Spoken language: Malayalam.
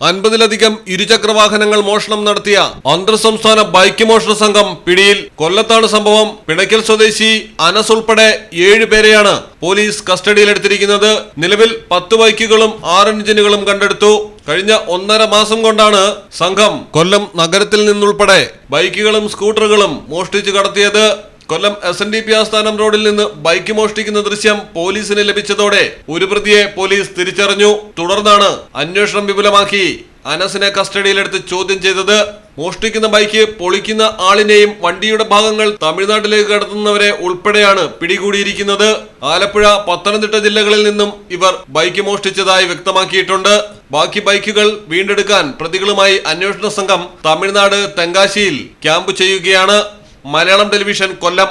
അൻപതിലധികം ഇരുചക്ര വാഹനങ്ങൾ മോഷണം നടത്തിയ അന്തർ സംസ്ഥാന ബൈക്ക് മോഷണ സംഘം പിടിയിൽ കൊല്ലത്താണ് സംഭവം. പിണയ്ക്കൽ സ്വദേശി അനസ് ഉൾപ്പെടെ ഏഴു പേരെയാണ് പോലീസ് കസ്റ്റഡിയിലെടുത്തിരിക്കുന്നത്. നിലവിൽ പത്ത് ബൈക്കുകളും ആറ് എഞ്ചിനുകളും കണ്ടെടുത്തു. കഴിഞ്ഞ ഒന്നര മാസം കൊണ്ടാണ് സംഘം കൊല്ലം നഗരത്തിൽ നിന്നുൾപ്പെടെ ബൈക്കുകളും സ്കൂട്ടറുകളും മോഷ്ടിച്ചു കടത്തിയത്. Kollam S N D P ആസ്ഥാനം റോഡിൽ നിന്ന് ബൈക്ക് മോഷ്ടിക്കുന്ന ദൃശ്യം പോലീസിന് ലഭിച്ചതോടെ ഒരു പ്രതിയെ പോലീസ് തിരിച്ചറിഞ്ഞു. തുടർന്നാണ് അന്വേഷണം വിപുലമാക്കി. അനസിനെ കസ്റ്റഡിയിലെടുത്ത് ചോദ്യം ചെയ്തത് മോഷ്ടിക്കുന്ന ബൈക്ക് പൊളിക്കുന്ന ആളിനെയും വണ്ടിയുടെ ഭാഗങ്ങൾ തമിഴ്നാട്ടിലേക്ക് കടത്തുന്നവരെ ഉൾപ്പെടെയാണ് പിടികൂടിയിരിക്കുന്നത്. ആലപ്പുഴ പത്തനംതിട്ട ജില്ലകളിൽ നിന്നും ഇവർ ബൈക്ക് മോഷ്ടിച്ചതായി വ്യക്തമാക്കിയിട്ടുണ്ട്. ബാക്കി ബൈക്കുകൾ വീണ്ടെടുക്കാൻ പ്രതികളുമായി അന്വേഷണ സംഘം തമിഴ്നാട് തെങ്കാശിയിൽ ക്യാമ്പ് ചെയ്യുകയാണ്. Malayalam television Kollam